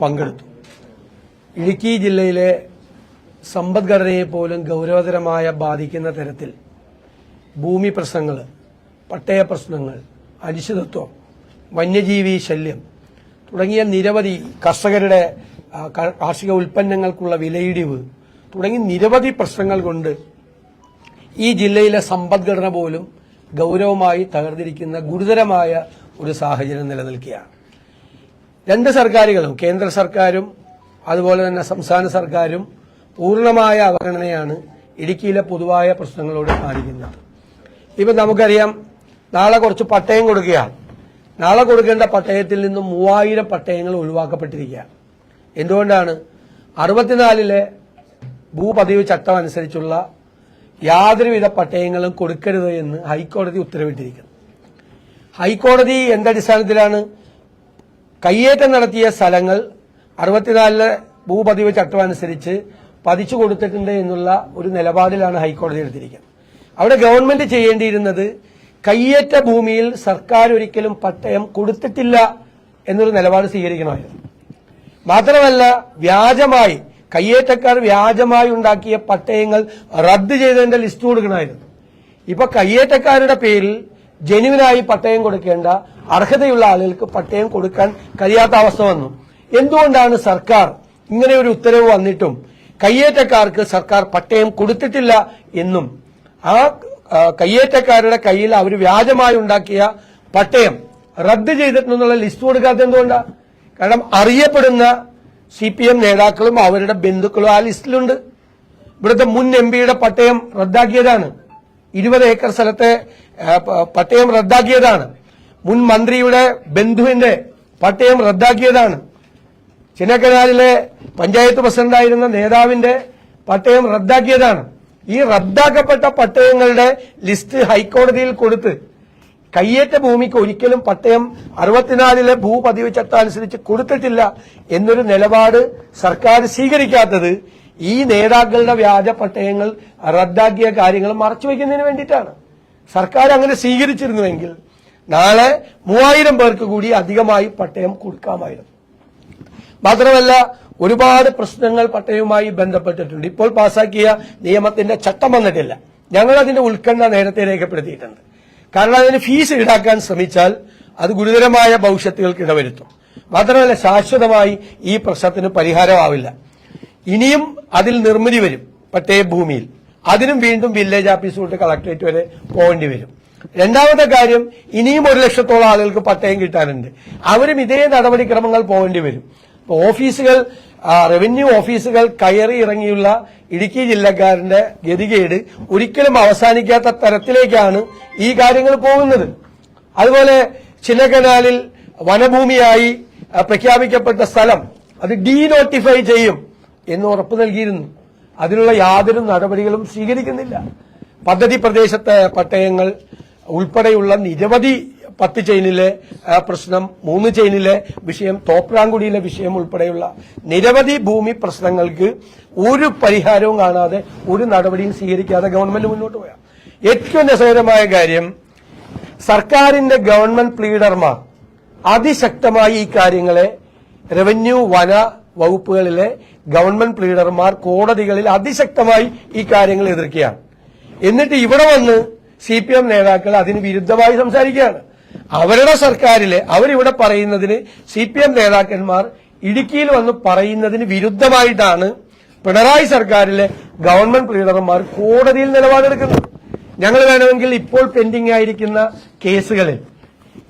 പങ്കെടുത്തു. ഇടുക്കി ജില്ലയിലെ സമ്പദ്ഘടനയെ പോലും ഗൗരവതരമായ ബാധിക്കുന്ന തരത്തിൽ ഭൂമി പ്രശ്നങ്ങൾ പട്ടയ പ്രശ്നങ്ങൾ അനിശ്ചിതത്വം വന്യജീവി ശല്യം തുടങ്ങിയ നിരവധി കർഷകരുടെ കാർഷിക ഉൽപ്പന്നങ്ങൾക്കുള്ള വിലയിടിവ് തുടങ്ങി നിരവധി പ്രശ്നങ്ങൾ കൊണ്ട് ഈ ജില്ലയിലെ സമ്പദ്ഘടന പോലും ഗൗരവമായി തകർന്നിരിക്കുന്ന ഗുരുതരമായ ഒരു സാഹചര്യം നിലനിൽക്കുകയാണ്. രണ്ട് സർക്കാരുകളും കേന്ദ്ര സർക്കാരും അതുപോലെ തന്നെ സംസ്ഥാന സർക്കാരും പൂർണമായ അവഗണനയാണ് ഇടുക്കിയിലെ പൊതുവായ പ്രശ്നങ്ങളോട് കാണിക്കുന്നത്. ഇപ്പൊ നമുക്കറിയാം നാളെ കുറച്ച് പട്ടയം കൊടുക്കുകയാണ്. നാളെ കൊടുക്കേണ്ട പട്ടയത്തിൽ നിന്നും മൂവായിരം പട്ടയങ്ങൾ ഒഴിവാക്കപ്പെട്ടിരിക്കുകയാണ്. എന്തുകൊണ്ടാണ്? അറുപത്തിനാലിലെ ഭൂപതിവ് ചട്ടം അനുസരിച്ചുള്ള യാതൊരുവിധ പട്ടയങ്ങളും കൊടുക്കരുത് എന്ന് ഹൈക്കോടതി ഉത്തരവിട്ടിരിക്കുന്നു. ഹൈക്കോടതി എന്തടിസ്ഥാനത്തിലാണ് കയ്യേറ്റം നടത്തിയ സ്ഥലങ്ങൾ അറുപത്തിനാലിലെ ഭൂപതിവ് ചട്ടം അനുസരിച്ച് പതിച്ചു കൊടുത്തിട്ടുണ്ട് എന്നുള്ള ഒരു നിലപാടിലാണ് ഹൈക്കോടതി എടുത്തിരിക്കുന്നത്. അവിടെ ഗവൺമെന്റ് ചെയ്യേണ്ടിയിരുന്നത് കയ്യേറ്റ ഭൂമിയിൽ സർക്കാർ ഒരിക്കലും പട്ടയം കൊടുത്തിട്ടില്ല എന്നൊരു നിലപാട് സ്വീകരിക്കണമായിരുന്നു. മാത്രമല്ല വ്യാജമായി കയ്യേറ്റക്കാർ വ്യാജമായി ഉണ്ടാക്കിയ പട്ടയങ്ങൾ റദ്ദ് ചെയ്തതിന്റെ ലിസ്റ്റ് കൊടുക്കണമായിരുന്നു. ഇപ്പൊ കയ്യേറ്റക്കാരുടെ പേരിൽ ജനുവിനായി പട്ടയം കൊടുക്കേണ്ട അർഹതയുള്ള ആളുകൾക്ക് പട്ടയം കൊടുക്കാൻ കഴിയാത്ത അവസ്ഥ വന്നു. എന്തുകൊണ്ടാണ് സർക്കാർ ഇങ്ങനെ ഒരു ഉത്തരവ് വന്നിട്ടും കയ്യേറ്റക്കാർക്ക് സർക്കാർ പട്ടയം കൊടുത്തിട്ടില്ല എന്നും ആ കയ്യേറ്റക്കാരുടെ കയ്യിൽ അവർ വ്യാജമായി ഉണ്ടാക്കിയ പട്ടയം റദ്ദ് ചെയ്തിട്ടുണ്ടെന്നുള്ള ലിസ്റ്റ് കൊടുക്കാത്ത എന്തുകൊണ്ടാണ് കാരണം അറിയപ്പെടുന്ന സി പി എം നേതാക്കളും അവരുടെ ബന്ധുക്കളും ആ ലിസ്റ്റിലുണ്ട്. ഇവിടുത്തെ മുൻ എം പിയുടെ പട്ടയം റദ്ദാക്കിയതാണ്. ഇരുപത് ഏക്കർ സ്ഥലത്തെ പട്ടയം റദ്ദാക്കിയതാണ്. മുൻ മന്ത്രിയുടെ ബന്ധുവിന്റെ പട്ടയം റദ്ദാക്കിയതാണ്. ചിന്നക്കനാലിലെ പഞ്ചായത്ത് പ്രസിഡന്റായിരുന്ന നേതാവിന്റെ പട്ടയം റദ്ദാക്കിയതാണ്. ഈ റദ്ദാക്കപ്പെട്ട പട്ടയങ്ങളുടെ ലിസ്റ്റ് ഹൈക്കോടതിയിൽ കൊടുത്ത് കയ്യേറ്റ ഭൂമിക്ക് ഒരിക്കലും പട്ടയം അറുപത്തിനാലിലെ ഭൂപതിവ് ചട്ടം അനുസരിച്ച് കൊടുത്തിട്ടില്ല എന്നൊരു നിലപാട് സർക്കാർ സ്വീകരിക്കാത്തത് ഈ നേതാക്കളുടെ വ്യാജ പട്ടയങ്ങൾ റദ്ദാക്കിയ കാര്യങ്ങൾ മറച്ചുവെക്കുന്നതിന് വേണ്ടിയിട്ടാണ്. സർക്കാർ അങ്ങനെ സ്വീകരിച്ചിരുന്നുവെങ്കിൽ നാളെ മൂവായിരം പേർക്ക് കൂടി അധികമായി പട്ടയം കൊടുക്കാമായിരുന്നു. മാത്രമല്ല ഒരുപാട് പ്രശ്നങ്ങൾ പട്ടയവുമായി ബന്ധപ്പെട്ടിട്ടുണ്ട്. ഇപ്പോൾ പാസാക്കിയ നിയമത്തിന്റെ ചട്ടം വന്നിട്ടില്ല. ഞങ്ങൾ അതിന്റെ ഉത്കണ്ഠ നേരത്തെ രേഖപ്പെടുത്തിയിട്ടുണ്ട്. കാരണം അതിന് ഫീസ് ഈടാക്കാൻ ശ്രമിച്ചാൽ അത് ഗുരുതരമായ ഭവിഷ്യത്തുകൾക്ക് ഇടവരുത്തും. മാത്രമല്ല ശാശ്വതമായി ഈ പ്രശ്നത്തിന് പരിഹാരമാവില്ല. ഇനിയും അതിൽ നിർമ്മിതി വരും പട്ടയ ഭൂമിയിൽ അതിനും വീണ്ടും വില്ലേജ് ആഫീസ് തൊട്ട് കളക്ടറേറ്റ് വരെ പോകേണ്ടി വരും. രണ്ടാമത്തെ കാര്യം ഇനിയും ഒരു ലക്ഷത്തോളം ആളുകൾക്ക് പട്ടയം കിട്ടാനുണ്ട്. അവരും ഇതേ നടപടിക്രമങ്ങൾ പോകേണ്ടി വരും. ഓഫീസുകൾ റവന്യൂ ഓഫീസുകൾ കയറി ഇറങ്ങിയുള്ള ഇടുക്കി ജില്ലക്കാരന്റെ ഗതികേട് ഒരിക്കലും അവസാനിക്കാത്ത തരത്തിലേക്കാണ് ഈ കാര്യങ്ങൾ പോകുന്നത്. അതുപോലെ ചിന്നക്കനാലിൽ വനഭൂമിയായി പ്രഖ്യാപിക്കപ്പെട്ട സ്ഥലം അത് ഡീനോട്ടിഫൈ ചെയ്യും എന്ന് ഉറപ്പ് നൽകിയിരുന്നു. അതിനുള്ള യാതൊരു നടപടികളും സ്വീകരിക്കുന്നില്ല. പദ്ധതി പ്രദേശത്തെ പട്ടയങ്ങൾ ഉൾപ്പെടെയുള്ള നിരവധി പത്ത് ചെയിനിലെ പ്രശ്നം മൂന്ന് ചെയിനിലെ വിഷയം തോപ്രാങ്കുടിയിലെ വിഷയം ഉൾപ്പെടെയുള്ള നിരവധി ഭൂമി പ്രശ്നങ്ങൾക്ക് ഒരു പരിഹാരവും കാണാതെ ഒരു നടപടിയും സ്വീകരിക്കാതെ ഗവൺമെന്റ് മുന്നോട്ട് പോയ. ഏറ്റവും രസകരമായ കാര്യം സർക്കാരിന്റെ ഗവൺമെന്റ് പ്ലീഡർമാർ അതിശക്തമായി ഈ കാര്യങ്ങളെ റവന്യൂ വന വകുപ്പുകളിലെ ഗവൺമെന്റ് പ്ലീഡർമാർ കോടതികളിൽ അതിശക്തമായി ഈ കാര്യങ്ങൾ എതിർക്കുകയാണ്. എന്നിട്ട് ഇവിടെ വന്ന് സി പി എം നേതാക്കൾ അതിന് വിരുദ്ധമായി സംസാരിക്കുകയാണ്. അവരുടെ സർക്കാരിലെ അവരിവിടെ പറയുന്നതിന് സി പി എം നേതാക്കന്മാർ ഇടുക്കിയിൽ വന്ന് പറയുന്നതിന് വിരുദ്ധമായിട്ടാണ് പിണറായി സർക്കാരിലെ ഗവൺമെന്റ് ലീഡർമാർ കോടതിയിൽ നിലപാടെടുക്കുന്നത്. ഞങ്ങൾ വേണമെങ്കിൽ ഇപ്പോൾ പെൻഡിംഗ് ആയിരിക്കുന്ന കേസുകളിൽ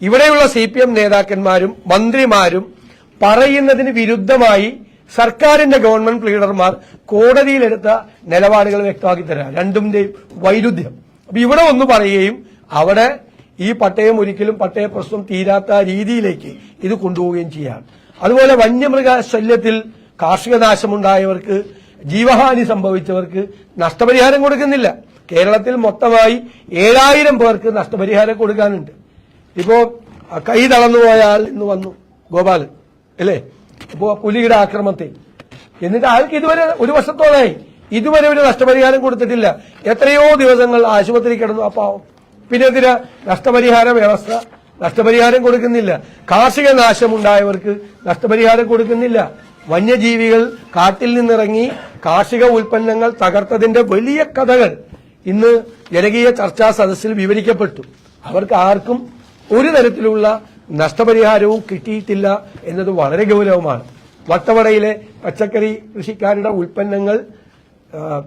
ഇവിടെയുള്ള സി പി എം നേതാക്കന്മാരും മന്ത്രിമാരും പറയുന്നതിന് വിരുദ്ധമായി സർക്കാരിന്റെ ഗവൺമെന്റ് ലീഡർമാർ കോടതിയിലെടുത്ത നിലപാടുകൾ വ്യക്തമാക്കി തരാം. രണ്ടിന്റെയും വൈരുദ്ധ്യം. അപ്പൊ ഇവിടെ ഒന്ന് പറയുകയും അവിടെ ഈ പട്ടയം ഒരിക്കലും പട്ടയ പ്രശ്നം തീരാത്ത രീതിയിലേക്ക് ഇത് കൊണ്ടുപോവുകയും ചെയ്യാം. അതുപോലെ വന്യമൃഗ ശല്യത്തിൽ കാർഷിക നാശമുണ്ടായവർക്ക് ജീവഹാനി സംഭവിച്ചവർക്ക് നഷ്ടപരിഹാരം കൊടുക്കുന്നില്ല. കേരളത്തിൽ മൊത്തമായി ഏഴായിരം പേർക്ക് നഷ്ടപരിഹാരം കൊടുക്കാനുണ്ട്. ഇപ്പോ കൈ തളർന്നു പോയാൽ ഇന്ന് വന്നു ഗോപാലൻ അല്ലേ? ഇപ്പോ പുലിയുടെ ആക്രമണത്തിൽ എന്നിട്ട് ആൾക്ക് ഇതുവരെ ഒരു വർഷത്തോളമായി ഇതുവരെ ഒരു നഷ്ടപരിഹാരം കൊടുത്തിട്ടില്ല. എത്രയോ ദിവസങ്ങൾ ആശുപത്രി കിടന്നു. ആ പാവം. പിന്നെ എന്തിനാ? നഷ്ടപരിഹാര വ്യവസ്ഥ. നഷ്ടപരിഹാരം കൊടുക്കുന്നില്ല. കാർഷിക നാശമുണ്ടായവർക്ക് നഷ്ടപരിഹാരം കൊടുക്കുന്നില്ല. വന്യജീവികൾ കാട്ടിൽ നിന്നിറങ്ങി കാർഷിക ഉൽപ്പന്നങ്ങൾ തകർത്തതിന്റെ വലിയ കഥകൾ ഇന്ന് ജനകീയ ചർച്ചാ സദസ്സിൽ വിവരിക്കപ്പെട്ടു. അവർക്ക് ആർക്കും ഒരു തരത്തിലുള്ള നഷ്ടപരിഹാരവും കിട്ടിയിട്ടില്ല എന്നത് വളരെ ഗൗരവമാണ്. വട്ടവടയിലെ പച്ചക്കറി കൃഷിക്കാരുടെ ഉൽപ്പന്നങ്ങൾ ആ,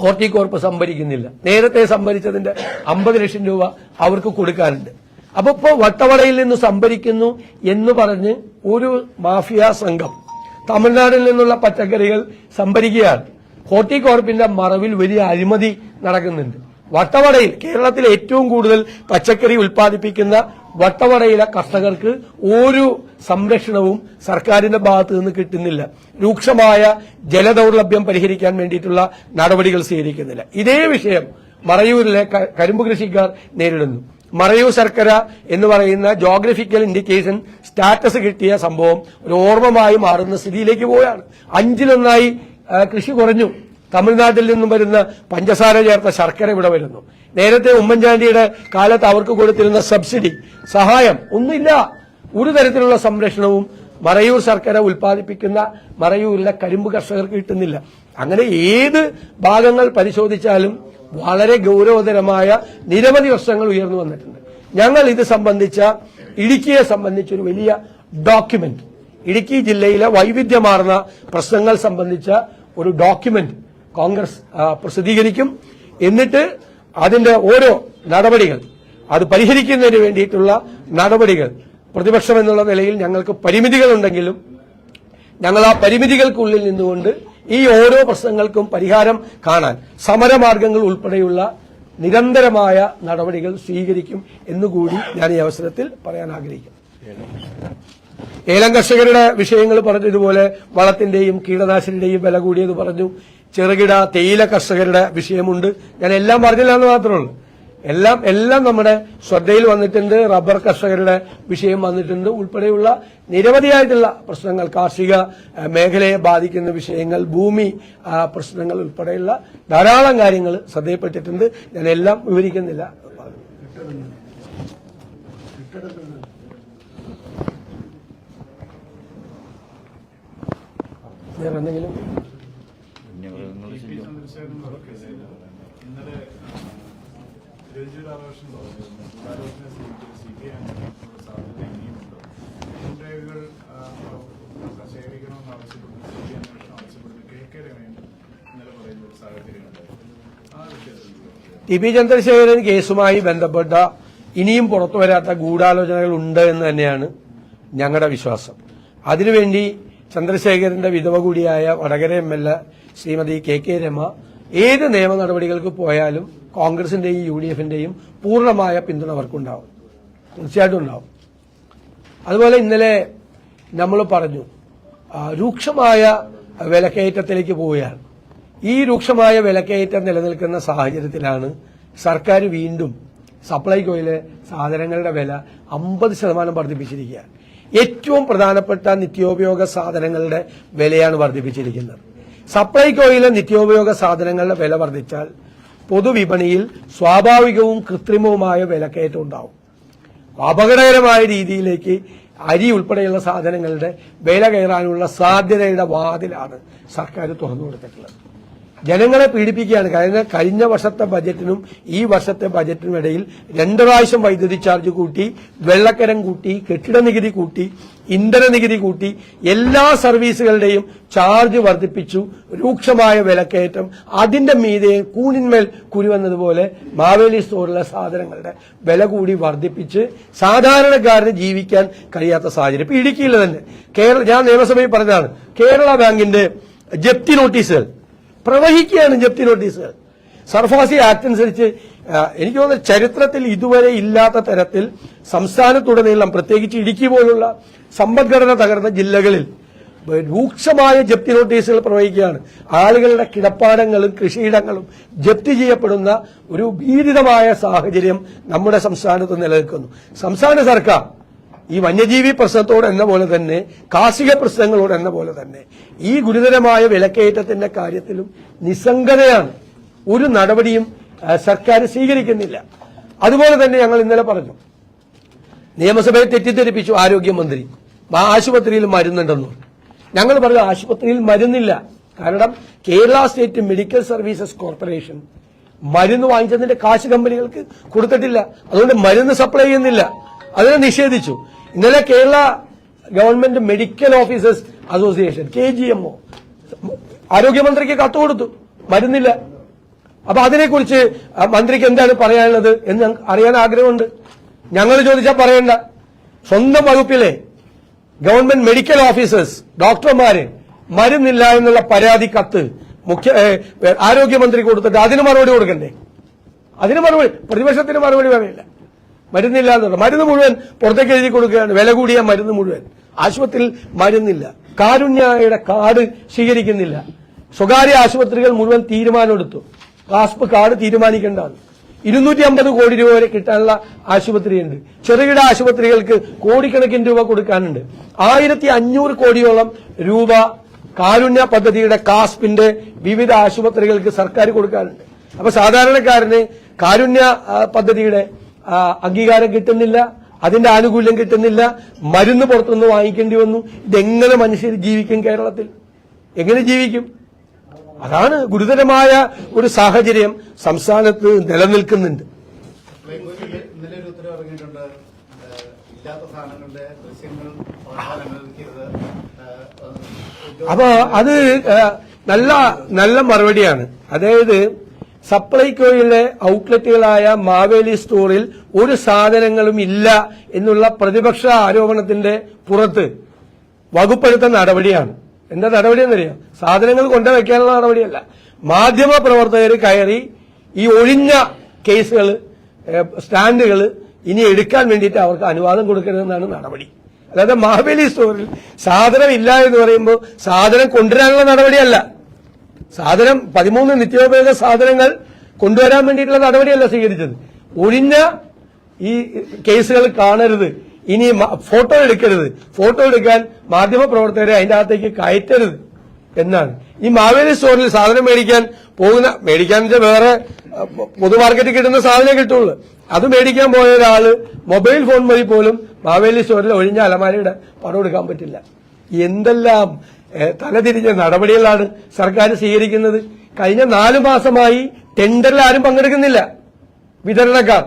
ഹോർട്ടികോർപ്പ് സംഭരിക്കുന്നില്ല. നേരത്തെ സംഭരിച്ചതിന്റെ അമ്പത് ലക്ഷം രൂപ അവർക്ക് കൊടുക്കാനുണ്ട്. അപ്പൊ ഇപ്പോ വട്ടവടയിൽ നിന്ന് സംഭരിക്കുന്നു എന്ന് പറഞ്ഞ് ഒരു മാഫിയ സംഘം തമിഴ്നാട്ടിൽ നിന്നുള്ള പച്ചക്കറികൾ സംഭരിക്കുകയാണ്. ഹോർട്ടികോർപ്പിന്റെ മറവിൽ വലിയ അഴിമതി നടക്കുന്നുണ്ട്. വട്ടവടയിൽ കേരളത്തിൽ ഏറ്റവും കൂടുതൽ പച്ചക്കറി ഉൽപ്പാദിപ്പിക്കുന്ന വട്ടവടയിലെ കർഷകർക്ക് ഒരു സംരക്ഷണവും സർക്കാരിന്റെ ഭാഗത്ത് നിന്ന് കിട്ടുന്നില്ല. രൂക്ഷമായ ജലദൌർലഭ്യം പരിഹരിക്കാൻ വേണ്ടിയിട്ടുള്ള നടപടികൾ സ്വീകരിക്കുന്നില്ല. ഇതേ വിഷയം മറയൂരിലെ കരിമ്പ് കൃഷിക്കാർ നേരിടുന്നു. മറയൂർ ശർക്കര എന്ന് പറയുന്ന ജോഗ്രഫിക്കൽ ഇൻഡിക്കേഷൻ സ്റ്റാറ്റസ് കിട്ടിയ സംഭവം ഒരു ഓർമ്മമായി മാറുന്ന സ്ഥിതിയിലേക്ക് പോവുകയാണ് അഞ്ചിലൊന്നായി കൃഷി കുറഞ്ഞു. തമിഴ്നാട്ടിൽ നിന്നും വരുന്ന പഞ്ചസാര ചേർത്ത ശർക്കര ഇവിടെ വരുന്നു. നേരത്തെ ഉമ്മൻചാണ്ടിയുടെ കാലത്ത് അവർക്ക് കൊടുത്തിരുന്ന സബ്സിഡി സഹായം ഒന്നുമില്ല. ഒരു തരത്തിലുള്ള സംരക്ഷണവും മറയൂർ ശർക്കര ഉൽപ്പാദിപ്പിക്കുന്ന മറയൂരിലെ കരിമ്പ് കർഷകർക്ക് കിട്ടുന്നില്ല. അങ്ങനെ ഏത് ഭാഗങ്ങൾ പരിശോധിച്ചാലും വളരെ ഗൗരവതരമായ നിരവധി പ്രശ്നങ്ങൾ ഉയർന്നു വന്നിട്ടുണ്ട്. ഞങ്ങൾ ഇത് സംബന്ധിച്ച ഇടുക്കിയെ സംബന്ധിച്ചൊരു വലിയ ഡോക്യുമെന്റ് ഇടുക്കി ജില്ലയിലെ വൈവിധ്യമാർന്ന പ്രശ്നങ്ങൾ സംബന്ധിച്ച ഒരു ഡോക്യുമെന്റ് കോൺഗ്രസ് പ്രസിദ്ധീകരിക്കും. എന്നിട്ട് അതിന്റെ ഓരോ നടപടികൾ അത് പരിഹരിക്കുന്നതിന് വേണ്ടിയിട്ടുള്ള നടപടികൾ പ്രതിപക്ഷം എന്നുള്ള നിലയിൽ ഞങ്ങൾക്ക് പരിമിതികളുണ്ടെങ്കിലും ഞങ്ങൾ ആ പരിമിതികൾക്കുള്ളിൽ നിന്നുകൊണ്ട് ഈ ഓരോ പ്രശ്നങ്ങൾക്കും പരിഹാരം കാണാൻ സമരമാർഗങ്ങൾ ഉൾപ്പെടെയുള്ള നിരന്തരമായ നടപടികൾ സ്വീകരിക്കും എന്നുകൂടി ഞാൻ ഈ അവസരത്തിൽ പറയാൻ ആഗ്രഹിക്കുന്നു. ഏലം കർഷകരുടെ വിഷയങ്ങൾ പറഞ്ഞതുപോലെ വളത്തിന്റെയും കീടനാശിനിയുടെയും വില കൂടിയത് പറഞ്ഞു. ചെറുകിട തേയില കർഷകരുടെ വിഷയമുണ്ട്. ഞാൻ എല്ലാം പറഞ്ഞില്ല എന്ന് മാത്രമേ ഉള്ളൂ. എല്ലാം എല്ലാം നമ്മുടെ ശ്രദ്ധയിൽ വന്നിട്ടുണ്ട്. റബ്ബർ കർഷകരുടെ വിഷയം വന്നിട്ടുണ്ട്. ഉൾപ്പെടെയുള്ള നിരവധിയായിട്ടുള്ള പ്രശ്നങ്ങൾ കാർഷിക മേഖലയെ ബാധിക്കുന്ന വിഷയങ്ങൾ ഭൂമി പ്രശ്നങ്ങൾ ഉൾപ്പെടെയുള്ള ധാരാളം കാര്യങ്ങൾ ശ്രദ്ധയിൽപ്പെട്ടിട്ടുണ്ട്. ഞാൻ എല്ലാം വിവരിക്കുന്നില്ല. വേറെ എന്തെങ്കിലും പി ചന്ദ്രശേഖരൻ വർക്കെതിരെ ഇന്നലെ രജിയുടെ ആഘോഷം തുടങ്ങിയിരുന്നു ആരോപണ സി പി ഐ സാധ്യത ഇനിയുമുണ്ട്. മുൻരേഖകൾ ശേഖരിക്കണമെന്ന് ആവശ്യപ്പെടുന്നു. സി പി അന്വേഷണം ആവശ്യപ്പെടുന്നു. കെ കെ രമേൻ ഇന്നലെ പറയുന്ന ഒരു സാഹചര്യമുണ്ട്. ആ വിഷയത്തിൽ ടി പി ചന്ദ്രശേഖരൻ കേസുമായി ബന്ധപ്പെട്ട ഇനിയും പുറത്തു വരാത്ത ഗൂഢാലോചനകൾ ഉണ്ട് എന്ന് തന്നെയാണ് ഞങ്ങളുടെ വിശ്വാസം. അതിനുവേണ്ടി ചന്ദ്രശേഖരന്റെ വിധവ കൂടിയായ Vadakara M L A Shrimati K K Rama ഏത് നിയമ നടപടികൾക്ക് പോയാലും കോൺഗ്രസിന്റെയും യു ഡി എഫിന്റെയും പൂർണമായ പിന്തുണ അവർക്കുണ്ടാവും. തീർച്ചയായിട്ടും ഉണ്ടാവും. അതുപോലെ ഇന്നലെ നമ്മൾ പറഞ്ഞു രൂക്ഷമായ വിലക്കയറ്റത്തിലേക്ക് പോവുകയാണ്. ഈ രൂക്ഷമായ വിലക്കയറ്റം നിലനിൽക്കുന്ന സാഹചര്യത്തിലാണ് സർക്കാർ വീണ്ടും സപ്ലൈകോയിലെ സാധനങ്ങളുടെ വില അമ്പത് ശതമാനം വർദ്ധിപ്പിച്ചിരിക്കുകയാണ്. ഏറ്റവും പ്രധാനപ്പെട്ട നിത്യോപയോഗ സാധനങ്ങളുടെ വിലയാണ് വർദ്ധിപ്പിച്ചിരിക്കുന്നത്. സപ്ലൈകോയിലെ നിത്യോപയോഗ സാധനങ്ങളുടെ വില വർദ്ധിച്ചാൽ പൊതുവിപണിയിൽ സ്വാഭാവികവും കൃത്രിമവുമായ വിലക്കയറ്റം ഉണ്ടാവും. അപകടകരമായ രീതിയിലേക്ക് അരി ഉൾപ്പെടെയുള്ള സാധനങ്ങളുടെ വില കയറാനുള്ള സാധ്യതയുടെ വാതിലാണ് സർക്കാർ തുറന്നു കൊടുത്തിട്ടുള്ളത്. ജനങ്ങളെ പീഡിപ്പിക്കുകയാണ്. കാരണം കഴിഞ്ഞ വർഷത്തെ ബജറ്റിനും ഈ വർഷത്തെ ബജറ്റിനും ഇടയിൽ രണ്ടു പ്രാവശ്യം വൈദ്യുതി ചാർജ് കൂട്ടി വെള്ളക്കരം കൂട്ടി കെട്ടിട നികുതി കൂട്ടി ഇന്ധന നികുതി കൂട്ടി എല്ലാ സർവീസുകളുടെയും ചാർജ് വർദ്ധിപ്പിച്ചു. രൂക്ഷമായ വിലക്കയറ്റം അതിന്റെ മീതെ കൂണിന്മേൽ കുരുവന്നതുപോലെ മാവേലി സ്റ്റോറിലെ സാധനങ്ങളുടെ വില കൂടി വർദ്ധിപ്പിച്ച് സാധാരണക്കാരന് ജീവിക്കാൻ കഴിയാത്ത സാഹചര്യം. ഇപ്പൊ ഇടുക്കിയിൽ തന്നെ കേരള ഞാൻ നിയമസഭയിൽ പറഞ്ഞതാണ് കേരള ബാങ്കിന്റെ ജപ്തി നോട്ടീസുകൾ. പ്രവഹിക്കുകയാണ് ജപ്തി നോട്ടീസുകൾ സർഫാസി ആക്ട് അനുസരിച്ച് എനിക്ക് തോന്നുന്നു ചരിത്രത്തിൽ ഇതുവരെ ഇല്ലാത്ത തരത്തിൽ സംസ്ഥാനത്തുടനീളം പ്രത്യേകിച്ച് ഇടുക്കി പോലുള്ള സമ്പദ്ഘടന തകർന്ന ജില്ലകളിൽ രൂക്ഷമായ ജപ്തി നോട്ടീസുകൾ പ്രവഹിക്കുകയാണ്. ആളുകളുടെ കിടപ്പാടങ്ങളും കൃഷിയിടങ്ങളും ജപ്തി ചെയ്യപ്പെടുന്ന ഒരു ഭീതിതമായ സാഹചര്യം നമ്മുടെ സംസ്ഥാനത്ത് നിലനിൽക്കുന്നു. സംസ്ഥാന സർക്കാർ ഈ വന്യജീവി പ്രശ്നത്തോട് എന്ന പോലെ തന്നെ കാർഷിക പ്രശ്നങ്ങളോട് എന്ന പോലെ തന്നെ ഈ ഗുരുതരമായ വിലക്കയറ്റത്തിന്റെ കാര്യത്തിലും നിസ്സംഗതയാണ്. ഒരു നടപടിയും സർക്കാർ സ്വീകരിക്കുന്നില്ല. അതുപോലെ തന്നെ ഞങ്ങൾ ഇന്നലെ പറഞ്ഞു നിയമസഭയെ തെറ്റിദ്ധരിപ്പിച്ചു ആരോഗ്യമന്ത്രി. ആശുപത്രിയിൽ മരുന്നുണ്ടെന്നു ഞങ്ങൾ പറഞ്ഞു ആശുപത്രിയിൽ മരുന്നില്ല. കാരണം Kerala state medical services corporation മരുന്ന് വാങ്ങിച്ചതിന്റെ കാശ് കമ്പനികൾക്ക് കൊടുത്തിട്ടില്ല. അതുകൊണ്ട് മരുന്ന് സപ്ലൈ ചെയ്യുന്നില്ല. അതിനെ നിഷേധിച്ചു. ഇന്നലെ Kerala government medical officers association K G M O ആരോഗ്യമന്ത്രിക്ക് കത്ത് കൊടുത്തു. മരുന്നില്ല. അപ്പൊ അതിനെക്കുറിച്ച് മന്ത്രിക്ക് എന്താണ് പറയാനുള്ളത് എന്ന് അറിയാൻ ആഗ്രഹമുണ്ട്. ഞങ്ങൾ ചോദിച്ചാൽ പറയണ്ട. സ്വന്തം വകുപ്പിലെ ഗവൺമെന്റ് മെഡിക്കൽ ഓഫീസേഴ്സ് ഡോക്ടർമാര് മരുന്നില്ല എന്നുള്ള പരാതി കത്ത് മുഖ്യ ആരോഗ്യമന്ത്രി കൊടുത്തിട്ട് അതിന് മറുപടി കൊടുക്കണ്ടേ? അതിന് മറുപടി പ്രതിപക്ഷത്തിന് മറുപടി പറയില്ല മരുന്നില്ല എന്നുള്ളത്. മരുന്ന് മുഴുവൻ പുറത്തേക്ക് എഴുതി കൊടുക്കുകയാണ്. വില കൂടിയ മരുന്ന് മുഴുവൻ. ആശുപത്രിയിൽ മരുന്നില്ല. കാരുണ്യയുടെ കാർഡ് സ്വീകരിക്കുന്നില്ല. സ്വകാര്യ ആശുപത്രികൾ മുഴുവൻ തീരുമാനമെടുത്തു. കാസ്പ് കാർഡ് തീരുമാനിക്കേണ്ടതാണ്. ഇരുന്നൂറ്റി അമ്പത് കോടി രൂപ വരെ കിട്ടാനുള്ള ആശുപത്രിയുണ്ട്. ചെറുകിട ആശുപത്രികൾക്ക് കോടിക്കണക്കിന് രൂപ കൊടുക്കാനുണ്ട്. ആയിരത്തി അഞ്ഞൂറ് കോടിയോളം രൂപ കാരുണ്യ പദ്ധതിയുടെ കാസ്പിന്റെ വിവിധ ആശുപത്രികൾക്ക് സർക്കാർ കൊടുക്കാനുണ്ട്. അപ്പൊ സാധാരണക്കാരന് കാരുണ്യ പദ്ധതിയുടെ അംഗീകാരം കിട്ടുന്നില്ല അതിന്റെ ആനുകൂല്യം കിട്ടുന്നില്ല മരുന്ന് പുറത്തുനിന്ന് വാങ്ങിക്കേണ്ടി വന്നു. ഇതെങ്ങനെ മനുഷ്യർ ജീവിക്കും കേരളത്തിൽ? എങ്ങനെ ജീവിക്കും? അതാണ് ഗുരുതരമായ ഒരു സാഹചര്യം സംസ്ഥാനത്ത് നിലനിൽക്കുന്നുണ്ട്. അപ്പോ അത് നല്ല നല്ല മറുപടിയാണ്. അതായത് സപ്ലൈകോയിലെ ഔട്ട്ലെറ്റുകളായ മാവേലി സ്റ്റോറിൽ ഒരു സാധനങ്ങളും ഇല്ല എന്നുള്ള പ്രതിപക്ഷ ആരോപണത്തിന്റെ പുറത്ത് വകുപ്പെടുത്ത നടപടിയാണ്. എന്താ നടപടി എന്നറിയാം? സാധനങ്ങൾ കൊണ്ടുവയ്ക്കാനുള്ള നടപടിയല്ല. മാധ്യമ പ്രവർത്തകർ കയറി ഈ ഒഴിഞ്ഞ കേസുകൾ സ്റ്റാൻഡുകൾ ഇനി എടുക്കാൻ വേണ്ടിയിട്ട് അവർക്ക് അനുവാദം കൊടുക്കരുതെന്നാണ് നടപടി. അല്ലാതെ മാവേലി സ്റ്റോറിൽ സാധനം ഇല്ല എന്ന് പറയുമ്പോൾ സാധനം കൊണ്ടുവരാനുള്ള നടപടിയല്ല. സാധനം പതിമൂന്ന് നിത്യോപയോഗ സാധനങ്ങൾ കൊണ്ടുവരാൻ വേണ്ടിയിട്ടുള്ള നടപടിയല്ല സ്വീകരിച്ചത്. ഒഴിഞ്ഞ ഈ കേസുകൾ കാണരുത്. ഇനി ഫോട്ടോ എടുക്കരുത്. ഫോട്ടോ എടുക്കാൻ മാധ്യമ പ്രവർത്തകരെ അതിന്റെ അകത്തേക്ക് കയറ്റരുത് എന്നാണ്. ഈ മാവേലി സ്റ്റോറിൽ സാധനം മേടിക്കാൻ പോകുന്ന മേടിക്കാൻ വെച്ചാൽ വേറെ പൊതുമാർക്കറ്റിൽ പൊതു മാർക്കറ്റിൽ കിട്ടുന്ന സാധനം കിട്ടുള്ളൂ. അത് മേടിക്കാൻ പോയ ഒരാൾ മൊബൈൽ ഫോൺ വഴി പോലും മാവേലി സ്റ്റോറിൽ ഒഴിഞ്ഞ അലമാരയുടെ പണം എടുക്കാൻ പറ്റില്ല. എന്തെല്ലാം തലതിരിഞ്ഞ നടപടികളാണ് സർക്കാർ സ്വീകരിക്കുന്നത്. കഴിഞ്ഞ നാലു മാസമായി ടെൻഡറിൽ ആരും പങ്കെടുക്കുന്നില്ല. വിതരണക്കാർ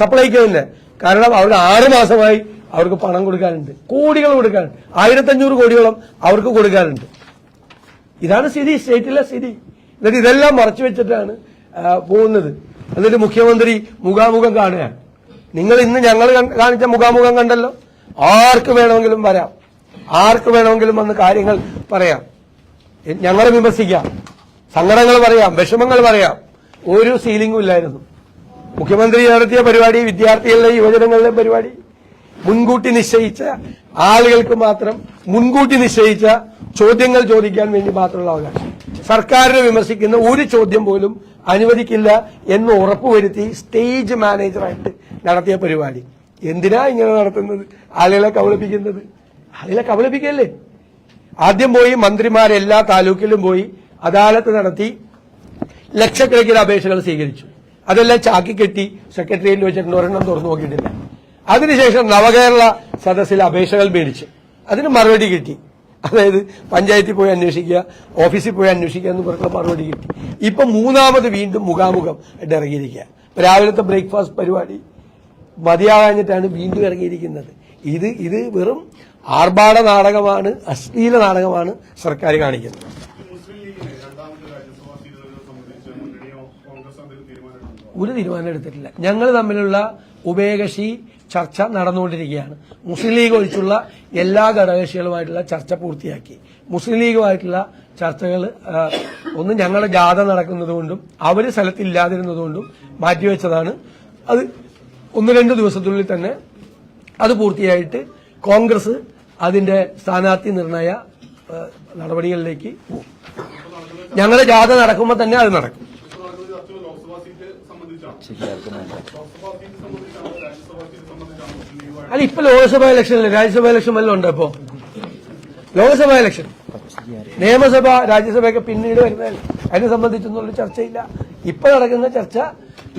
സപ്ലൈക്ക് തന്നെ. കാരണം അവർക്ക് ആറു മാസമായി അവർക്ക് പണം കൊടുക്കാനുണ്ട്. കോടികൾ കൊടുക്കാനുണ്ട്. ആയിരത്തഞ്ഞൂറ് കോടിയോളം അവർക്ക് കൊടുക്കാനുണ്ട്. ഇതാണ് സ്ഥിതി സ്റ്റേറ്റിലെ സ്ഥിതി. എന്നിട്ട് ഇതെല്ലാം മറച്ചു വെച്ചിട്ടാണ് പോകുന്നത്. എന്നിട്ട് മുഖ്യമന്ത്രി മുഖാമുഖം കാണുകയാണ്. നിങ്ങൾ ഇന്ന് ഞങ്ങൾ കാണിച്ച മുഖാമുഖം കണ്ടല്ലോ. ആർക്ക് വേണമെങ്കിലും വരാം. ആർക്ക് വേണമെങ്കിലും വന്ന് കാര്യങ്ങൾ പറയാം. ഞങ്ങളെ വിമർശിക്കാം. സങ്കടങ്ങൾ പറയാം. വിഷമങ്ങൾ പറയാം. ഒരു സീലിംഗും ഇല്ലായിരുന്നു. മുഖ്യമന്ത്രി നടത്തിയ പരിപാടി വിദ്യാർത്ഥികളുടെ യുവജനങ്ങളുടെ പരിപാടി മുൻകൂട്ടി നിശ്ചയിച്ച ആളുകൾക്ക് മാത്രം മുൻകൂട്ടി നിശ്ചയിച്ച ചോദ്യങ്ങൾ ചോദിക്കാൻ വേണ്ടി മാത്രമുള്ള അവകാശം. സർക്കാരിനെ വിമർശിക്കുന്ന ഒരു ചോദ്യം പോലും അനുവദിക്കില്ല എന്ന് ഉറപ്പുവരുത്തി സ്റ്റേജ് മാനേജറായിട്ട് നടത്തിയ പരിപാടി. എന്തിനാ ഇങ്ങനെ നടത്തുന്നത്? ആളുകളെ കബളിപ്പിക്കുന്നത്? ആളുകളെ കബളിപ്പിക്കല്ലേ ആദ്യം പോയി മന്ത്രിമാരെല്ലാ താലൂക്കിലും പോയി അദാലത്ത് നടത്തി ലക്ഷക്കണക്കിന് അപേക്ഷകൾ സ്വീകരിച്ചു. അതെല്ലാം ചാക്കി കെട്ടി സെക്രട്ടറിയേറ്റിൽ വെച്ചിട്ടുണ്ട്. ഒരെണ്ണം തുറന്നു നോക്കിയിട്ടില്ല. അതിനുശേഷം നവകേരള സദസ്സിൽ അപേക്ഷകൾ മേടിച്ച്. അതിന് മറുപടി കിട്ടി. അതായത് പഞ്ചായത്തിൽ പോയി അന്വേഷിക്കുക ഓഫീസിൽ പോയി അന്വേഷിക്കുക എന്ന് പറഞ്ഞ മറുപടി കിട്ടി. ഇപ്പൊ മൂന്നാമത് വീണ്ടും മുഖാമുഖം ആയിട്ട് ഇറങ്ങിയിരിക്കുക രാവിലത്തെ ബ്രേക്ക്ഫാസ്റ്റ് പരിപാടി മതിയാകാഞ്ഞിട്ടാണ് വീണ്ടും ഇറങ്ങിയിരിക്കുന്നത്. ഇത് ഇത് വെറും ആർഭാട നാടകമാണ് അശ്ലീല നാടകമാണ് സർക്കാർ കാണിക്കുന്നത്. ഒരു തീരുമാനം എടുത്തിട്ടില്ല. ഞങ്ങൾ തമ്മിലുള്ള ഉഭയകക്ഷി ചർച്ച നടന്നുകൊണ്ടിരിക്കുകയാണ്. മുസ്ലിം ലീഗ് ഒഴിച്ചുള്ള എല്ലാ ഘടകകക്ഷികളുമായിട്ടുള്ള ചർച്ച പൂർത്തിയാക്കി. മുസ്ലിം ലീഗുമായിട്ടുള്ള ചർച്ചകൾ ഒന്ന് ഞങ്ങളുടെ ജാഥ നടക്കുന്നതുകൊണ്ടും അവർ സ്ഥലത്തില്ലാതിരുന്നതുകൊണ്ടും മാറ്റിവെച്ചതാണ്. അത് ഒന്ന് രണ്ട് ദിവസത്തിനുള്ളിൽ തന്നെ അത് പൂർത്തിയായിട്ട് കോൺഗ്രസ് അതിന്റെ സ്ഥാനാർത്ഥി നിർണയ നടപടികളിലേക്ക് പോകും. ഞങ്ങളുടെ ജാഥ നടക്കുമ്പോൾ തന്നെ അത് നടക്കും. അല്ല ഇപ്പൊ ലോക്സഭാ ഇലക്ഷൻ അല്ലേ രാജ്യസഭാ ഇലക്ഷൻ വല്ലതും ഉണ്ടോ ഇപ്പോ? ലോക്സഭാ ഇലക്ഷൻ. നിയമസഭ രാജ്യസഭയൊക്കെ പിന്നീട് വരുന്നതല്ല? അതിനെ സംബന്ധിച്ചൊന്നുള്ള ചർച്ചയില്ല. ഇപ്പൊ നടക്കുന്ന ചർച്ച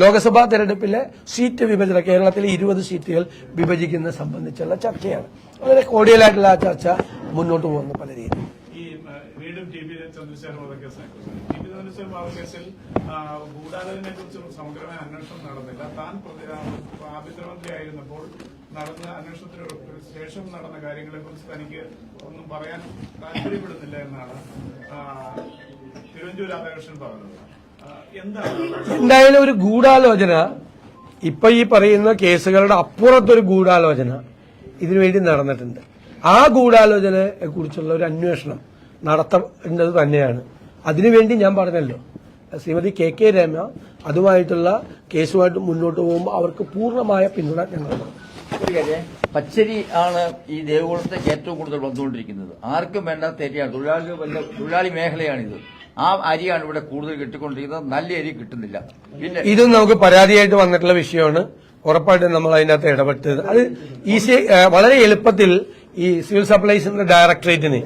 ലോക്സഭാ തെരഞ്ഞെടുപ്പിലെ സീറ്റ് വിഭജനം കേരളത്തിലെ ഇരുപത് സീറ്റുകൾ വിഭജിക്കുന്നത് സംബന്ധിച്ചുള്ള ചർച്ചയാണ്. വളരെ കോടിയലായിട്ടുള്ള ആ ചർച്ച മുന്നോട്ട് പോകുന്നു പല രീതിയിൽ. ഈ ആ, വീണ്ടും ടി പി ചന്ദ്രശേഖരൻ വധക്കേസിനെ ടി പി ചന്ദ്രശേഖരൻ വധക്കേസിൽ ഗൂഢാലോചനയെ കുറിച്ച് സമഗ്രമായ അന്വേഷണം നടന്നില്ല. താൻ പ്രതി- ആ, ആയിരുന്നപ്പോൾ നടന്ന അന്വേഷണത്തിന് ശേഷം നടന്ന കാര്യങ്ങളെ കുറിച്ച് തനിക്ക് ഒന്നും പറയാൻ താല്പര്യപ്പെടുന്നില്ല എന്നാണ് ആ, തിരുവഞ്ചൂർ രാധാകൃഷ്ണൻ പറഞ്ഞത്. എന്താണ്? എന്തായാലും ഒരു ഗൂഢാലോചന ഇപ്പൊ ഈ പറയുന്ന കേസുകളുടെ അപ്പുറത്തൊരു ഗൂഢാലോചന ഇതിനുവേണ്ടി നടന്നിട്ടുണ്ട്. ആ ഗൂഢാലോചനയെ കുറിച്ചുള്ള ഒരു അന്വേഷണം നടത്തേണ്ടത് തന്നെയാണ്. അതിനുവേണ്ടി ഞാൻ പറഞ്ഞല്ലോ ശ്രീമതി കെ കെ രമ അതുമായിട്ടുള്ള കേസുമായിട്ട് മുന്നോട്ട് പോകുമ്പോൾ അവർക്ക് പൂർണമായ പിന്തുണ ഞങ്ങൾ പച്ചരി ആണ് ഈ ദേവകുളത്തേക്ക് ഏറ്റവും കൂടുതൽ വന്നുകൊണ്ടിരിക്കുന്നത്. ആർക്കും വേണ്ടാത്ത അരിയാണ് തൊഴിലാളികൾ വല്ല തൊഴിലാളി മേഖലയാണിത്. ആ അരിയാണ് ഇവിടെ കൂടുതൽ കിട്ടിക്കൊണ്ടിരിക്കുന്നത്. നല്ല അരി കിട്ടുന്നില്ല. പിന്നെ ഇതും നമുക്ക് പരാതിയായിട്ട് വന്നിട്ടുള്ള വിഷയമാണ്. ഉറപ്പായിട്ടും നമ്മൾ അതിനകത്ത് ഇടപെട്ടത്. അത് ഈസി വളരെ എളുപ്പത്തിൽ ഈ സിവിൽ സപ്ലൈസിന്റെ ഡയറക്ടറേറ്റിന്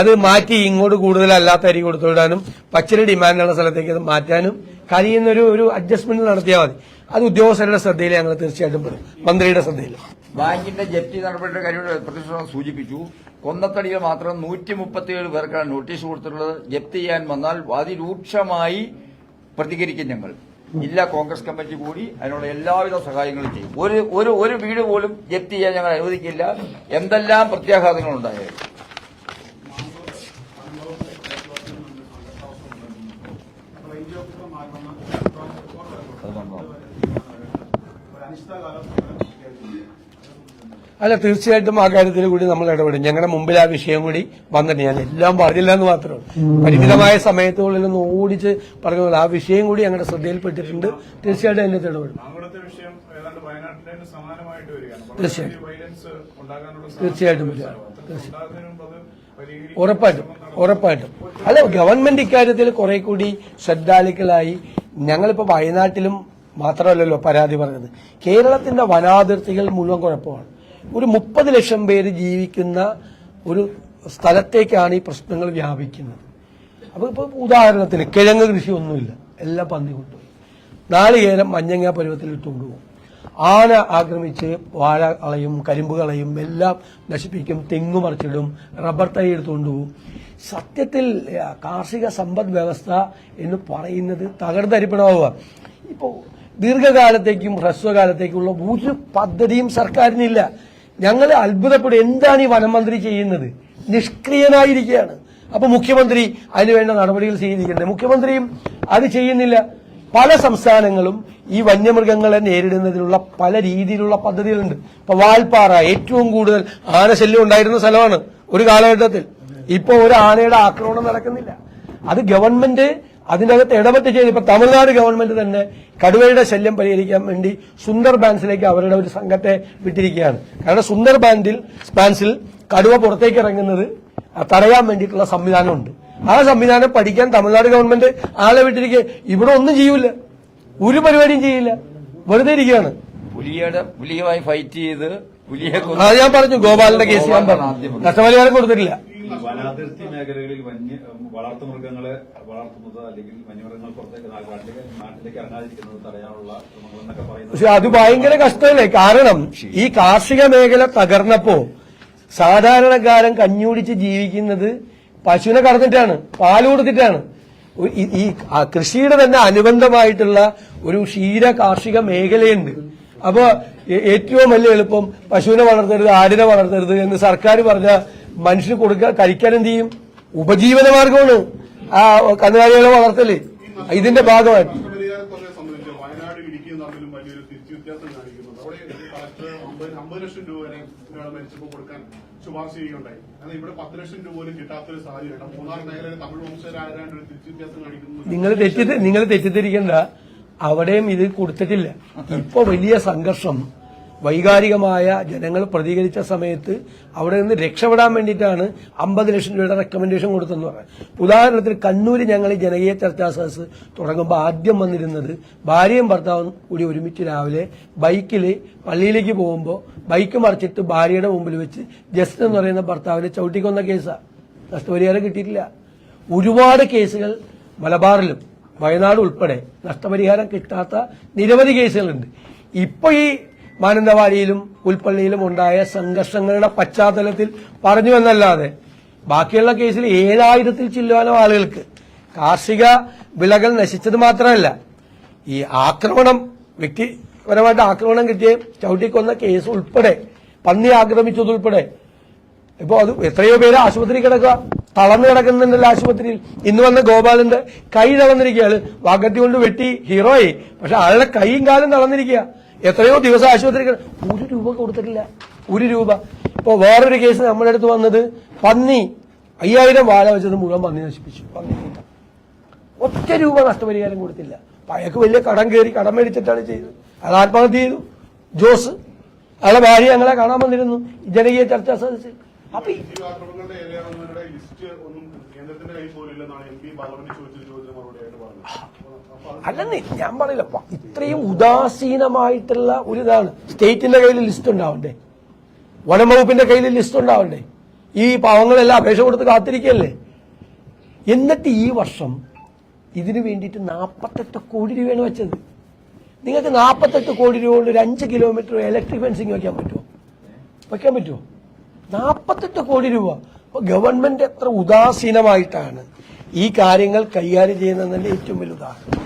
അത് മാറ്റി ഇങ്ങോട്ട് കൂടുതൽ അല്ലാത്ത അരി കൊടുത്തുവിടാനും പച്ചരി ഡിമാൻഡുള്ള സ്ഥലത്തേക്ക് അത് മാറ്റാനും കഴിയുന്നൊരു ഒരു അഡ്ജസ്റ്റ്മെന്റ് നടത്തിയാൽ മതി. അത് ഉദ്യോഗസ്ഥരുടെ ശ്രദ്ധയിൽ ഞങ്ങൾ തീർച്ചയായിട്ടും മന്ത്രിയുടെ ശ്രദ്ധയിൽ ബാങ്കിന്റെ ജപ്തി നടപടിയുടെ കാര്യം പ്രതിഷേധം സൂചിപ്പിച്ചു. കൊന്നത്തടിയിൽ മാത്രം നൂറ്റി മുപ്പത്തിയേഴ് പേർക്കാണ് നോട്ടീസ് കൊടുത്തിട്ടുള്ളത്. ജപ്തി ചെയ്യാൻ വന്നാൽ അതിരൂക്ഷമായി പ്രതികരിക്കും ഞങ്ങൾ. ജില്ലാ കോൺഗ്രസ് കമ്മിറ്റി കൂടി അതിനുള്ള എല്ലാവിധ സഹായങ്ങളും ചെയ്യും. ഒരു ഒരു ഒരു വീട് പോലും ജപ്തി ചെയ്യാൻ ഞങ്ങൾ അനുവദിക്കില്ല. എന്തെല്ലാം പ്രത്യാഘാതങ്ങൾ ഒരു അനിശ്ചിതകാലം അല്ല തീർച്ചയായിട്ടും ആ കാര്യത്തിൽ കൂടി നമ്മൾ ഇടപെടും. ഞങ്ങളുടെ മുമ്പിൽ ആ വിഷയം കൂടി വന്നിട്ട് ഞാൻ എല്ലാം പറഞ്ഞില്ല എന്ന് മാത്രമേ പരിമിതമായ സമയത്തുള്ളിൽ ഒന്ന് ഓടിച്ച് പറഞ്ഞ പോലെ ആ വിഷയം കൂടി ഞങ്ങളുടെ ശ്രദ്ധയിൽപ്പെട്ടിട്ടുണ്ട്. തീർച്ചയായിട്ടും അതിനകത്ത് ഇടപെടും തീർച്ചയായിട്ടും. ഉറപ്പായിട്ടും ഉറപ്പായിട്ടും. അല്ല ഗവൺമെന്റ് ഇക്കാര്യത്തിൽ കുറെ കൂടി ശ്രദ്ധാലുക്കളായി ഞങ്ങളിപ്പോ വയനാട്ടിലും മാത്രമല്ലല്ലോ പരാതി പറഞ്ഞത്. കേരളത്തിന്റെ വനാതിർത്തികൾ മുഴുവൻ കുഴപ്പമാണ്. ഒരു മുപ്പത് ലക്ഷം പേര് ജീവിക്കുന്ന ഒരു സ്ഥലത്തേക്കാണ് ഈ പ്രശ്നങ്ങൾ വ്യാപിക്കുന്നത്. അപ്പൊ ഇപ്പൊ ഉദാഹരണത്തിന് കിഴങ്ങ് കൃഷി ഒന്നുമില്ല എല്ലാം പന്നി കൊണ്ടുപോയി. നാളികേരം മഞ്ഞങ്ങ പരുവത്തിൽ ഇട്ടുകൊണ്ടുപോകും ആന ആക്രമിച്ച് വാഴ കളയും കരിമ്പ് കളയും എല്ലാം നശിപ്പിക്കും തെങ്ങ് മറിച്ചിടും റബ്ബർ തൈ എടുത്തുകൊണ്ടുപോകും സത്യത്തിൽ കാർഷിക സമ്പദ് വ്യവസ്ഥ എന്ന് പറയുന്നത് തകർന്നരിപ്പണമാവുക ഇപ്പോൾ ദീർഘകാലത്തേക്കും ഹ്രസ്വകാലത്തേക്കുള്ള ഒരു പദ്ധതിയും സർക്കാരിനില്ല. ഞങ്ങൾ അത്ഭുതപ്പെടും. എന്താണ് ഈ വനമന്ത്രി ചെയ്യുന്നത്? നിഷ്ക്രിയനായിരിക്കുകയാണ്. അപ്പൊ മുഖ്യമന്ത്രി അതിനുവേണ്ട നടപടികൾ സ്വീകരിക്കുന്നത് മുഖ്യമന്ത്രിയും അത് ചെയ്യുന്നില്ല. പല സംസ്ഥാനങ്ങളും ഈ വന്യമൃഗങ്ങളെ നേരിടുന്നതിനുള്ള പല രീതിയിലുള്ള പദ്ധതികളുണ്ട്. ഇപ്പൊ വാൽപ്പാറ ഏറ്റവും കൂടുതൽ ആനശല്യം ഉണ്ടായിരുന്ന സ്ഥലമാണ് ഒരു കാലഘട്ടത്തിൽ. ഇപ്പൊ ഒരു ആനയുടെ ആക്രമണം നടക്കുന്നില്ല. അത് ഗവൺമെന്റ് അതിനകത്ത് ഇടപെട്ട് ചെയ്ത് ഇപ്പൊ തമിഴ്നാട് ഗവൺമെന്റ് തന്നെ കടുവയുടെ ശല്യം പരിഹരിക്കാൻ വേണ്ടി സുന്ദർ ബാൻസിലേക്ക് അവരുടെ ഒരു സംഘത്തെ വിട്ടിരിക്കുകയാണ്. കാരണം സുന്ദർ ബാൻഡിൽ ബാൻസിൽ കടുവ പുറത്തേക്ക് ഇറങ്ങുന്നത് തടയാൻ വേണ്ടിയിട്ടുള്ള സംവിധാനമുണ്ട്. ആ സംവിധാനം പഠിക്കാൻ തമിഴ്നാട് ഗവൺമെന്റ് ആളെ വിട്ടിരിക്കുക. ഇവിടെ ഒന്നും ചെയ്യൂല. ഒരു പരിപാടിയും ചെയ്യില്ല. വെറുതെ ഇരിക്കുകയാണ്. പുലിയുടെ പുലിയുമായി ഫൈറ്റ് ചെയ്ത് പുലിയെ അത് ഞാൻ പറഞ്ഞു ഗോപാലിന്റെ കേസ് ഞാൻ പറഞ്ഞു. നഷ്ടപരിഹാരം കൊടുത്തിട്ടില്ല. വനാതിർത്തി മേഖലകളിൽ വന്യ വളർത്തുമൃഗങ്ങളെ വളർത്തുന്നത് അല്ലെങ്കിൽ വന്യമൃഗങ്ങൾ പുറത്തേക്ക് നാട്ടിലേക്ക് നാട്ടിലേക്ക് ഇറങ്ങാതിരിക്കുന്നത് തടയാനുള്ള ശ്രമങ്ങൾ എന്നൊക്കെ പറയുന്നത് പക്ഷെ അത് ഭയങ്കര കഷ്ടമല്ലേ? കാരണം ഈ കാർഷിക മേഖല തകർന്നപ്പോ സാധാരണക്കാരൻ കഞ്ഞുടിച്ച് ജീവിക്കുന്നത് പശുവിനെ കടന്നിട്ടാണ് പാൽ കൊടുത്തിട്ടാണ്. ഈ- ഈ കൃഷിയുടെ തന്നെ അനുബന്ധമായിട്ടുള്ള ഒരു ക്ഷീര കാർഷിക മേഖലയുണ്ട്. അപ്പോ ഏറ്റവും വലിയ എളുപ്പം പശുവിനെ വളർത്തരുത് ആടിനെ വളർത്തരുത് എന്ന് സർക്കാർ പറഞ്ഞ മനുഷ്യന് കൊടുക്കുക കഴിക്കാൻ എന്ത് ചെയ്യും? ഉപജീവന മാർഗമാണ് ആ കന്നുകാലികളെ വളർത്തൽ. ഇതിന്റെ ഭാഗമായിട്ട് ലക്ഷം രൂപ വരെ ഒരാൾ കൊടുക്കാൻ ശുപാർശ ചെയ്യുകയുണ്ടായി. എന്നാൽ ഇവിടെ പത്ത് ലക്ഷം രൂപ പോലും കിട്ടാത്തൊരു സാഹചര്യം. മൂന്നാർ മേഖലയിൽ തമിഴ് വംശജരായതുകൊണ്ട് ഒരു നിങ്ങൾ തെറ്റി നിങ്ങൾ തെറ്റിദ്ധരിക്കണ്ട അവിടെയും ഇത് കൊടുത്തിട്ടില്ല. ഇപ്പൊ വലിയ സംഘർഷം. വൈകാരികമായ ജനങ്ങൾ പ്രതികരിച്ച സമയത്ത് അവിടെ നിന്ന് രക്ഷപ്പെടാൻ വേണ്ടിയിട്ടാണ് അമ്പത് ലക്ഷം രൂപയുടെ റെക്കമെൻഡേഷൻ കൊടുത്തെന്ന് പറയുന്നത് ഉദാഹരണത്തിന് കണ്ണൂര് ഞങ്ങൾ ഈ ജനകീയ ചർച്ചാ സദസ് തുടങ്ങുമ്പോൾ ആദ്യം വന്നിരുന്നത് ഭാര്യയും ഭർത്താവും കൂടി ഒരുമിച്ച് രാവിലെ ബൈക്കിൽ പള്ളിയിലേക്ക് പോകുമ്പോൾ ബൈക്ക് മറിച്ചിട്ട് ഭാര്യയുടെ മുമ്പിൽ വെച്ച് ജസ്റ്റ് എന്ന് പറയുന്ന ഭർത്താവിനെ ചവിട്ടിക്കൊന്ന കേസാണ് നഷ്ടപരിഹാരം കിട്ടിയിട്ടില്ല. ഒരുപാട് കേസുകൾ മലബാറിലും വയനാട് ഉൾപ്പെടെ നഷ്ടപരിഹാരം കിട്ടാത്ത നിരവധി കേസുകളുണ്ട്. ഇപ്പൊ ഈ മാനന്തവാടിയിലും പുൽപ്പള്ളിയിലും ഉണ്ടായ സംഘർഷങ്ങളുടെ പശ്ചാത്തലത്തിൽ പറഞ്ഞു എന്നല്ലാതെ ബാക്കിയുള്ള കേസിൽ ഏഴായിരത്തിൽ ചില്ലുവാനോ ആളുകൾക്ക് കാർഷിക വിളകൾ നശിച്ചത് മാത്രമല്ല ഈ ആക്രമണം വ്യക്തിപരമായിട്ട് ആക്രമണം കിട്ടിയ ചവിട്ടിക്കൊന്ന കേസ് ഉൾപ്പെടെ പന്നി ആക്രമിച്ചതുൾപ്പെടെ ഇപ്പോൾ അത് എത്രയോ പേര് ആശുപത്രി കിടക്കുക തളർന്നു കിടക്കുന്നുണ്ടല്ലോ ആശുപത്രിയിൽ. ഇന്ന് വന്ന ഗോപാലന്റെ കൈ തളർന്നിരിക്കുകയാണ്. വാക്കത്തി കൊണ്ട് വെട്ടി ഹീറോയി പക്ഷെ ആളുടെ കൈയും കാലും തളർന്നിരിക്കുക എത്രയോ ദിവസം ആശുപത്രി ഒരു രൂപ കൊടുത്തിട്ടില്ല. ഒരു രൂപ. ഇപ്പൊ വേറൊരു കേസ് നമ്മുടെ അടുത്ത് വന്നത് പന്നി. അയ്യായിരം വാല വെച്ചത് മുഴുവൻ പന്നി നശിപ്പിച്ചു. പന്നി. ഒറ്റ രൂപ നഷ്ടപരിഹാരം കൊടുത്തില്ല. പഴയക്ക് വലിയ കടം കയറി കടം മേടിച്ചിട്ടാണ് ചെയ്തത്. അയാൾ ആത്മഹത്യ ചെയ്തു. ജോസ്. അയാളെ ഭാര്യ ഞങ്ങളെ കാണാൻ വന്നിരുന്നു. ജനകീയ ചർച്ചാ സദസ്സിൽ. അപ്പൊ അല്ലെന്നേ ഞാൻ പറയില്ല ഇത്രയും ഉദാസീനമായിട്ടുള്ള ഒരു ഇതാണ് സ്റ്റേറ്റിന്റെ കയ്യിൽ ലിസ്റ്റ് ഉണ്ടാവണ്ടേ? വനം വകുപ്പിന്റെ കയ്യിൽ ലിസ്റ്റ് ഉണ്ടാവണ്ടേ? ഈ പാവങ്ങളെല്ലാം അപേക്ഷ കൊടുത്ത് കാത്തിരിക്കല്ലേ? എന്നിട്ട് ഈ വർഷം ഇതിനു വേണ്ടിയിട്ട് നാൽപ്പത്തെട്ട് കോടി രൂപയാണ് വെച്ചത്. നിങ്ങൾക്ക് നാൽപ്പത്തെട്ട് കോടി രൂപ കൊണ്ട് ഒരു അഞ്ച് കിലോമീറ്റർ ഇലക്ട്രിക് ഫെൻസിങ് വയ്ക്കാൻ പറ്റുമോ? വയ്ക്കാൻ പറ്റുമോ? നാൽപ്പത്തെട്ട് കോടി രൂപ. ഗവൺമെന്റ് എത്ര ഉദാസീനമായിട്ടാണ് ഈ കാര്യങ്ങൾ കൈകാര്യം ചെയ്യുന്നതിന്റെ ഏറ്റവും വലിയ ഉദാഹരണം